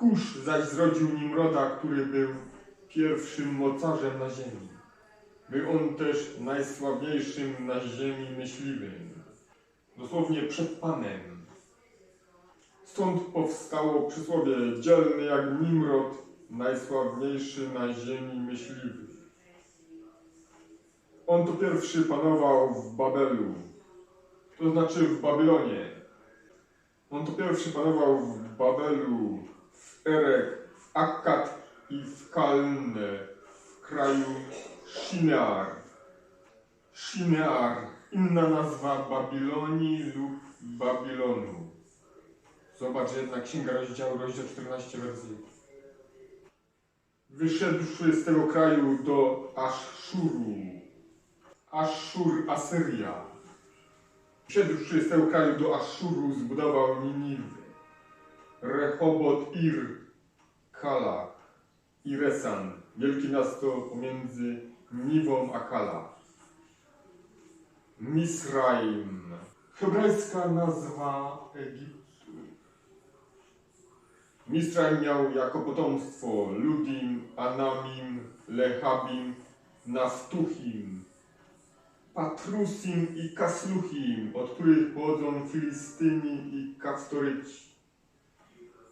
Kusz zaś zrodził Nimroda, który był pierwszym mocarzem na ziemi. Był on też najsławniejszym na ziemi myśliwym. Dosłownie przed Panem. Stąd powstało przysłowie dzielny jak Nimrod, najsławniejszy na ziemi myśliwy. On to pierwszy panował w Babelu, to znaczy w Babilonie. On to pierwszy panował w Babelu, w Erek, Akkad i w Kalne, w kraju Shinear. Shinear, inna nazwa Babilonii lub Babilonu. Zobacz jedna księga rozdziału, rozdział 14 wersji. Wyszedłszy z tego kraju do Aszuru, Aszur Asyria. Wyszedłszy z tego kraju do Aszuru zbudował Niniwę, Rehobot Ir, Kala i Resan, wielkie miasto pomiędzy Niwą a Kala. Misraim, hebrajska nazwa Egiptu. Misraim miał jako potomstwo Ludim, Anamim, Lehabim, Naftuhim, Patrusim i Kasluhim, od których pochodzą Filistyni i Kaftoryci.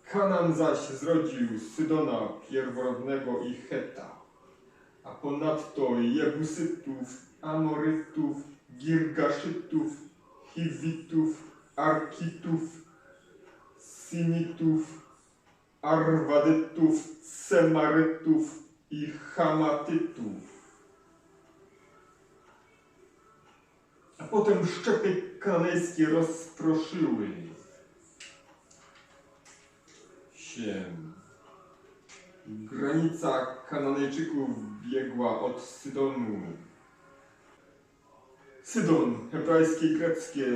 Kanan zaś zrodził Sydona pierworodnego i Heta, a ponadto Jebusytów, Amorytów, Girgaszytów, Hiwitów, Arkitów, Sinitów, Arwadytów, Semarytów i Hamatytów. A potem szczepy kananejskie rozproszyły Granica Kananejczyków biegła od Sydonu. Sydon, hebrajskie i greckie,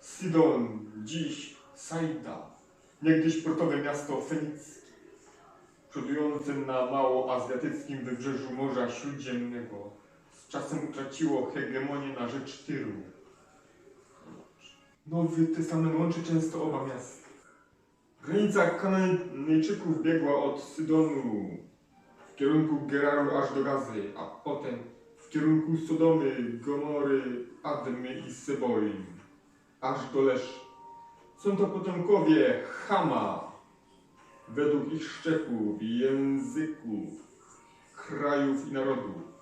Sydon, dziś Saida, niegdyś portowe miasto fenickie, przodujące na małoazjatyckim wybrzeżu Morza Śródziemnego, z czasem utraciło hegemonię na rzecz Tyru. Nowy Testament łączy często oba miasta. Granica Kananejczyków biegła od Sydonu w kierunku Geraru aż do Gazy, a potem w kierunku Sodomy, Gomory, Admy i Seboim, aż do Leszy. Są to potomkowie Chama, według ich szczepów, języków, krajów i narodów.